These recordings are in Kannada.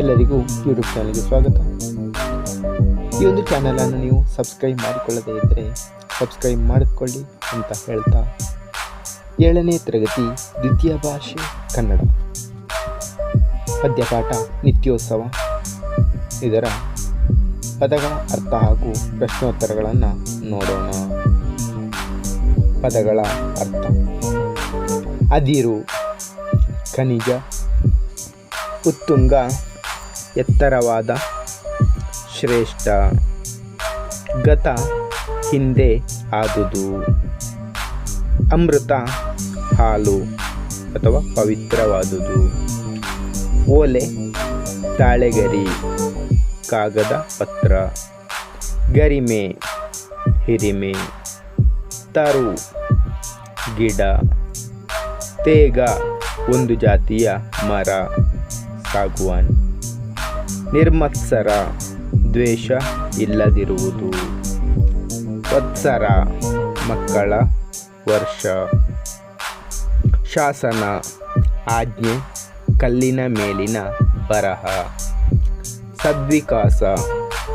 ಎಲ್ಲರಿಗೂ ಯೂಟ್ಯೂಬ್ ಚಾನಲ್ಗೆ ಸ್ವಾಗತ. ಈ ಒಂದು ಚಾನಲನ್ನು ನೀವು ಸಬ್ಸ್ಕ್ರೈಬ್ ಮಾಡಿಕೊಳ್ಳದೇ ಇದ್ದರೆ ಸಬ್ಸ್ಕ್ರೈಬ್ ಮಾಡಿಕೊಳ್ಳಿ ಅಂತ ಹೇಳ್ತಾ ಏಳನೇ ತರಗತಿ ದ್ವಿತೀಯ ಭಾಷೆ ಕನ್ನಡ. ಪದ್ಯಪಾಠ, ನಿತ್ಯೋತ್ಸವ. ಇದರ ಪದಗಳ ಅರ್ಥ ಹಾಗೂ ಪ್ರಶ್ನೋತ್ತರಗಳನ್ನು ನೋಡೋಣ. ಪದಗಳ ಅರ್ಥ. ಅದಿರು, ಖನಿಜ, ಉತ್ತುಂಗ ಎತ್ತರವಾದ, ಶ್ರೇಷ್ಠ ಗತ ಹಿಂದೆ ಆದುದು. ಅಮೃತ ಹಾಲು ಅಥವಾ ಪವಿತ್ರವಾದುದು. ಓಲೆ, ತಾಳೆಗರಿ, ಕಾಗದ ಪತ್ರ, ಗರಿಮೆ, ಹಿರಿಮೆ, ತರು, ಗಿಡ, ತೇಗ, ಒಂದು ಜಾತಿಯ ಮರ, ಸಾಗುವಾನ್. ನಿರ್ಮತ್ಸರ ದ್ವೇಷ ಇಲ್ಲದಿರುವುದು. ವತ್ಸರ ಮಕ್ಕಳ ವರ್ಷ. ಶಾಸನ ಆಜ್ಞೆ ಕಲ್ಲಿನ ಮೇಲಿನ ಬರಹ. ಸದ್ವಿಕಾಸ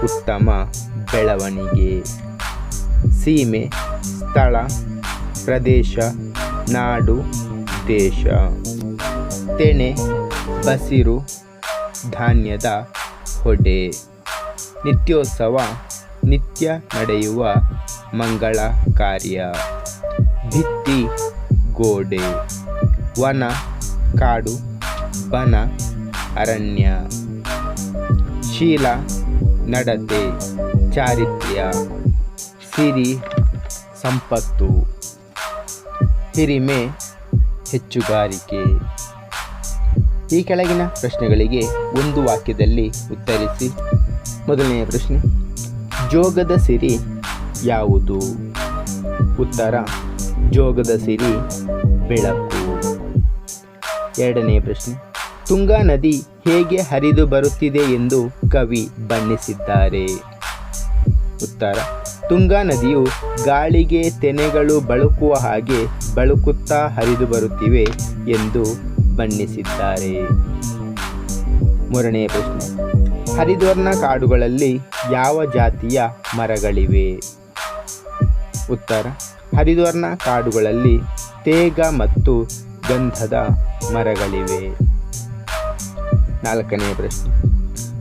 ಉತ್ತಮ ಬೆಳವಣಿಗೆ. ಸೀಮೆ ಸ್ಥಳ ಪ್ರದೇಶ ನಾಡು ದೇಶ. ತೆನೆ ಬಸಿರು ಧಾನ್ಯದ ಹೊಡೆ. ನಿತ್ಯೋತ್ಸವ, ನಿತ್ಯ ನಡೆಯುವ ಮಂಗಳ ಕಾರ್ಯ. ಭಿತ್ತಿ, ಗೋಡೆ. ವನ, ಕಾಡು, ಬನ, ಅರಣ್ಯ. ಶೀಲ, ನಡತೆ, ಚಾರಿತ್ರ್ಯ. ಸಿರಿ, ಸಂಪತ್ತು. ಹಿರಿಮೆ, ಹೆಚ್ಚುಗಾರಿಕೆ. ಈ ಕೆಳಗಿನ ಪ್ರಶ್ನೆಗಳಿಗೆ ಒಂದು ವಾಕ್ಯದಲ್ಲಿ ಉತ್ತರಿಸಿ. ಮೊದಲನೆಯ ಪ್ರಶ್ನೆ, ಜೋಗದ ಸಿರಿ ಯಾವುದು? ಉತ್ತರ, ಜೋಗದ ಸಿರಿ ಬೆಳಕು. ಎರಡನೆಯ ಪ್ರಶ್ನೆ, ತುಂಗಾ ನದಿ ಹೇಗೆ ಹರಿದು ಬರುತ್ತಿದೆ ಎಂದು ಕವಿ ಬಣ್ಣಿಸಿದ್ದಾರೆ. ಉತ್ತರ, ತುಂಗಾ ನದಿಯು ಗಾಳಿಗೆ ತೆನೆಗಳು ಬಳುಕುವ ಹಾಗೆ ಬಳುಕುತ್ತಾ ಹರಿದು ಬರುತ್ತಿವೆ ಎಂದು ಬಣ್ಣಿಸಿದ್ದಾರೆ. ಮೂರನೆಯ ಪ್ರಶ್ನೆ. ಹರಿದ್ವರ್ಣ ಕಾಡುಗಳಲ್ಲಿ ಯಾವ ಜಾತಿಯ ಮರಗಳಿವೆ? ಉತ್ತರ, ಹರಿದ್ವರ್ಣ ಕಾಡುಗಳಲ್ಲಿ ತೇಗ ಮತ್ತು ಗಂಧದ ಮರಗಳಿವೆ. ನಾಲ್ಕನೆಯ ಪ್ರಶ್ನೆ.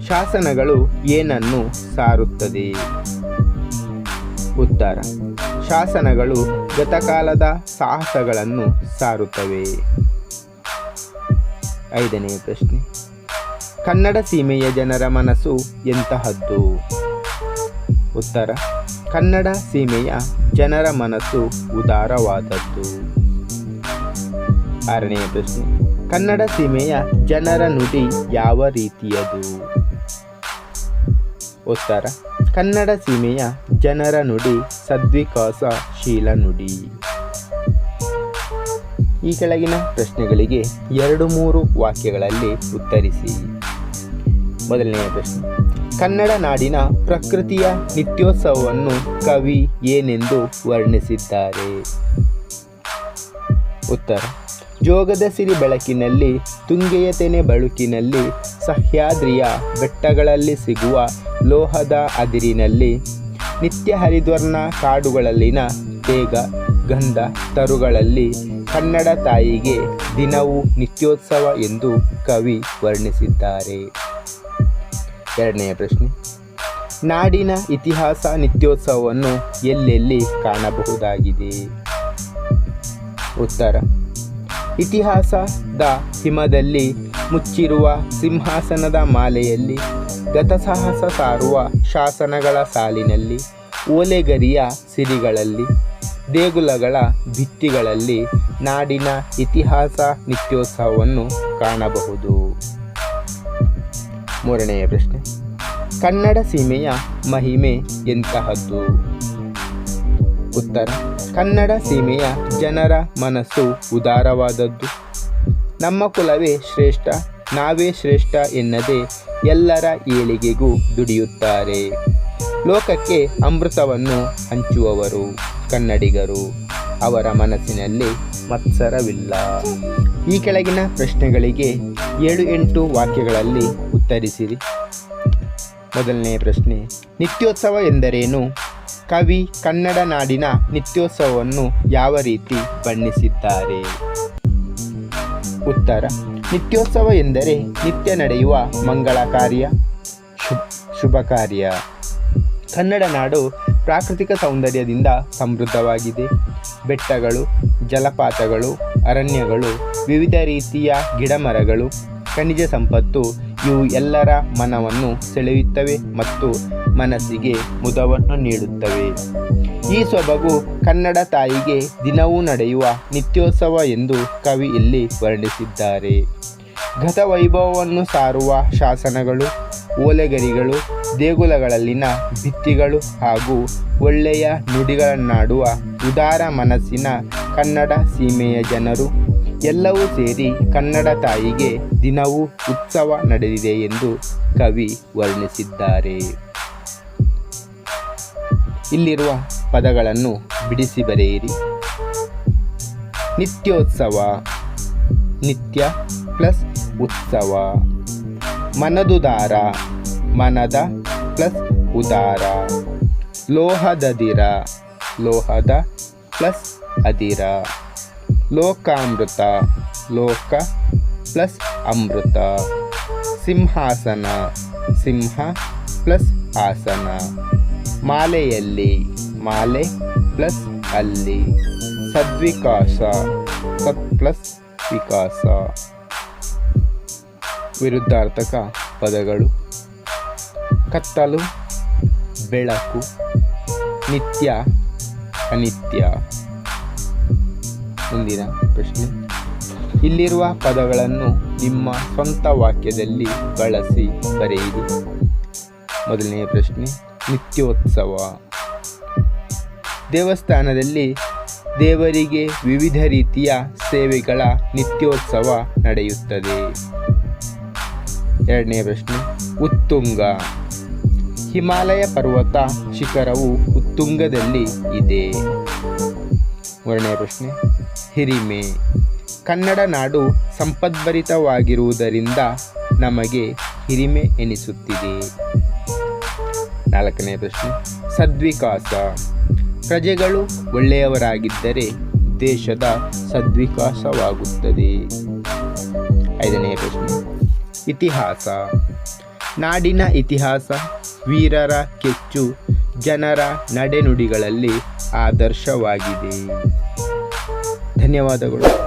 ಶಾಸನಗಳು ಏನನ್ನು ಸಾರುತ್ತದೆ? ಉತ್ತರ, ಶಾಸನಗಳು ಗತಕಾಲದ ಸಾಹಸಗಳನ್ನು ಸಾರುತ್ತವೆ. ಐದನೆಯ ಪ್ರಶ್ನೆ. ಕನ್ನಡ ಸೀಮೆಯ ಜನರ ಮನಸ್ಸು ಎಂತಹದ್ದು? ಉತ್ತರ, ಕನ್ನಡ ಸೀಮೆಯ ಜನರ ಮನಸ್ಸು ಉದಾರವಾದದ್ದು. ಆರನೆಯ ಪ್ರಶ್ನೆ, ಕನ್ನಡ ಸೀಮೆಯ ಜನರ ನುಡಿ ಯಾವ ರೀತಿಯದು? ಉತ್ತರ, ಕನ್ನಡ ಸೀಮೆಯ ಜನರ ನುಡಿ ಸದ್ವಿಕಾಸಶೀಲ ನುಡಿ. ಈ ಕೆಳಗಿನ ಪ್ರಶ್ನೆಗಳಿಗೆ ಎರಡು ಮೂರು ವಾಕ್ಯಗಳಲ್ಲಿ ಉತ್ತರಿಸಿ. ಮೊದಲನೆಯ ಪ್ರಶ್ನೆ. ಕನ್ನಡ ನಾಡಿನ ಪ್ರಕೃತಿಯ ನಿತ್ಯೋತ್ಸವವನ್ನು ಕವಿ ಏನೆಂದು ವರ್ಣಿಸಿದ್ದಾರೆ? ಉತ್ತರ. ಜೋಗದ ಸಿರಿ ಬೆಳಕಿನಲ್ಲಿ, ತುಂಗೆಯ ತೆನೆ ಬಳುಕಿನಲ್ಲಿ, ಸಹ್ಯಾದ್ರಿಯ ಬೆಟ್ಟಗಳಲ್ಲಿ ಸಿಗುವ ಲೋಹದ ಅದಿರಿನಲ್ಲಿ, ನಿತ್ಯ ಹರಿದ್ವರ್ಣ ಕಾಡುಗಳಲ್ಲಿನ ತೇಗ, ಗಂಧ, ತರುಗಳಲ್ಲಿ ಕನ್ನಡ ತಾಯಿಗೆ ದಿನವು ನಿತ್ಯೋತ್ಸವ ಎಂದು ಕವಿ ವರ್ಣಿಸಿದ್ದಾರೆ. ಎರಡನೆಯ ಪ್ರಶ್ನೆ. ನಾಡಿನ ಇತಿಹಾಸ ನಿತ್ಯೋತ್ಸವವನ್ನು ಎಲ್ಲೆಲ್ಲಿ ಕಾಣಬಹುದಾಗಿದೆ? ಉತ್ತರ. ಇತಿಹಾಸದ ಹಿಮದಲ್ಲಿ ಮುಚ್ಚಿರುವ ಸಿಂಹಾಸನದ ಮಾಲೆಯಲ್ಲಿ ಗತಸಾಹಸ ಸಾರುವ ಶಾಸನಗಳ ಸಾಲಿನಲ್ಲಿ ಓಲೆಗರಿಯ ಸಿರಿಗಳಲ್ಲಿ ದೇಗುಲಗಳ ಭಿತ್ತಿಗಳಲ್ಲಿ ನಾಡಿನ ಇತಿಹಾಸ ನಿತ್ಯೋತ್ಸವವನ್ನು ಕಾಣಬಹುದು. ಮೂರನೆಯ ಪ್ರಶ್ನೆ. ಕನ್ನಡ ಸೀಮೆಯ ಮಹಿಮೆ ಎಂತಹದ್ದು? ಉತ್ತರ. ಕನ್ನಡ ಸೀಮೆಯ ಜನರ ಮನಸ್ಸು ಉದಾರವಾದದ್ದು. ನಮ್ಮ ಕುಲವೇ ಶ್ರೇಷ್ಠ, ನಾವೇ ಶ್ರೇಷ್ಠ ಎನ್ನದೆ ಎಲ್ಲರ ಏಳಿಗೆಗೂ ದುಡಿಯುತ್ತಾರೆ. ಲೋಕಕ್ಕೆ ಅಮೃತವನ್ನು ಹಂಚುವವರು ಕನ್ನಡಿಗರು. ಅವರ ಮನಸ್ಸಿನಲ್ಲಿ ಮತ್ಸರವಿಲ್ಲ. ಈ ಕೆಳಗಿನ ಪ್ರಶ್ನೆಗಳಿಗೆ ಏಳು ಎಂಟು ವಾಕ್ಯಗಳಲ್ಲಿ ಉತ್ತರ ಉತ್ತರಿಸಿರಿ. ಮೊದಲನೇ ಪ್ರಶ್ನೆ, ನಿತ್ಯೋತ್ಸವ ಎಂದರೇನು? ಕವಿ ಕನ್ನಡ ನಾಡಿನ ನಿತ್ಯೋತ್ಸವವನ್ನು ಯಾವ ರೀತಿ ಬಣ್ಣಿಸಿದ್ದಾರೆ? ಉತ್ತರ, ನಿತ್ಯೋತ್ಸವ ಎಂದರೆ ನಿತ್ಯ ನಡೆಯುವ ಮಂಗಳ ಕಾರ್ಯ ಶುಭ ಕಾರ್ಯ. ಕನ್ನಡ ನಾಡು ಪ್ರಾಕೃತಿಕ ಸೌಂದರ್ಯದಿಂದ ಸಮೃದ್ಧವಾಗಿದೆ. ಬೆಟ್ಟಗಳು, ಜಲಪಾತಗಳು, ಅರಣ್ಯಗಳು, ವಿವಿಧ ರೀತಿಯ ಗಿಡಮರಗಳು, ಖನಿಜ ಸಂಪತ್ತು, ಇವು ಎಲ್ಲರ ಮನವನ್ನು ಸೆಳೆಯುತ್ತವೆ ಮತ್ತು ಮನಸ್ಸಿಗೆ ಮುದವನ್ನು ನೀಡುತ್ತವೆ. ಈ ಸೊಬಗು ಕನ್ನಡ ತಾಯಿಗೆ ದಿನವೂ ನಡೆಯುವ ನಿತ್ಯೋತ್ಸವ ಎಂದು ಕವಿ ಇಲ್ಲಿ ವರ್ಣಿಸಿದ್ದಾರೆ. ಗತವೈಭವವನ್ನು ಸಾರುವ ಶಾಸನಗಳು ಓಲೆಗರಿಗಳು, ದೇಗುಲಗಳಲ್ಲಿನ ಭಿತ್ತಿಗಳು ಹಾಗೂ ಒಳ್ಳೆಯ ನುಡಿಗಳನ್ನಾಡುವ ಉದಾರ ಮನಸ್ಸಿನ ಕನ್ನಡ ಸೀಮೆಯ ಜನರು. ಎಲ್ಲವೂ ಸೇರಿ ಕನ್ನಡ ತಾಯಿಗೆ ದಿನವೂ ಉತ್ಸವ ನಡೆದಿದೆ ಎಂದು ಕವಿ ವರ್ಣಿಸಿದ್ದಾರೆ. ಇಲ್ಲಿರುವ ಪದಗಳನ್ನು ಬಿಡಿಸಿ ಬರೆಯಿರಿ. ನಿತ್ಯೋತ್ಸವ, ನಿತ್ಯ ಪ್ಲಸ್ ಉತ್ಸವ. ಮನದುದಾರ, ಮನದ ಪ್ಲಸ್ ಉದಾರ. ಲೋಹದದಿರ ಲೋಹದ ಪ್ಲಸ್ ಅದಿರ. ಲೋಕಾಮೃತ, ಲೋಕ ಪ್ಲಸ್ ಅಮೃತ. ಸಿಂಹಾಸನ, ಸಿಂಹ ಪ್ಲಸ್ ಆಸನ. ಮಾಲೆಯಲ್ಲಿ, ಮಾಲೆ ಪ್ಲಸ್ ಅಲ್ಲಿ. ಸದ್ವಿಕಾಸ, ಸತ್ ಪ್ಲಸ್ ವಿಕಾಸ. ವಿರುದ್ಧಾರ್ಥಕ ಪದಗಳು. ಕತ್ತಲು, ಬೆಳಕು, ನಿತ್ಯ, ಅನಿತ್ಯ. ಮುಂದಿನ ಪ್ರಶ್ನೆ. ಇಲ್ಲಿರುವ ಪದಗಳನ್ನು ನಿಮ್ಮ ಸ್ವಂತ ವಾಕ್ಯದಲ್ಲಿ ಬಳಸಿ ಬರೆಯಿರಿ. ಮೊದಲನೆಯ ಪ್ರಶ್ನೆ, ನಿತ್ಯೋತ್ಸವ. ದೇವಸ್ಥಾನದಲ್ಲಿ ದೇವರಿಗೆ ವಿವಿಧ ರೀತಿಯ ಸೇವೆಗಳ ನಿತ್ಯೋತ್ಸವ ನಡೆಯುತ್ತದೆ. ಎರಡನೇ ಪ್ರಶ್ನೆ, ಉತ್ತುಂಗ. ಹಿಮಾಲಯ ಪರ್ವತ ಶಿಖರವು ಉತ್ತುಂಗದಲ್ಲಿ ಇದೆ. ಮೂರನೇ ಪ್ರಶ್ನೆ, ಹಿರಿಮೆ. ಕನ್ನಡ ನಾಡು ಸಂಪದ್ಭರಿತವಾಗಿರುವುದರಿಂದ ನಮಗೆ ಹಿರಿಮೆ ಎನಿಸುತ್ತಿದೆ. ನಾಲ್ಕನೇ ಪ್ರಶ್ನೆ, ಸದ್ವಿಕಾಸ. ಪ್ರಜೆಗಳು ಒಳ್ಳೆಯವರಾಗಿದ್ದರೆ ದೇಶದ ಸದ್ವಿಕಾಸವಾಗುತ್ತದೆ. ಐದನೇ ಪ್ರಶ್ನೆ ಇತಿಹಾಸ. ನಾಡಿನ ಇತಿಹಾಸ ವೀರರ ಕೆಚ್ಚು ಜನರ ನಡೆನುಡಿಗಳಲ್ಲಿ ಆದರ್ಶವಾಗಿದೆ. ಧನ್ಯವಾದಗಳು.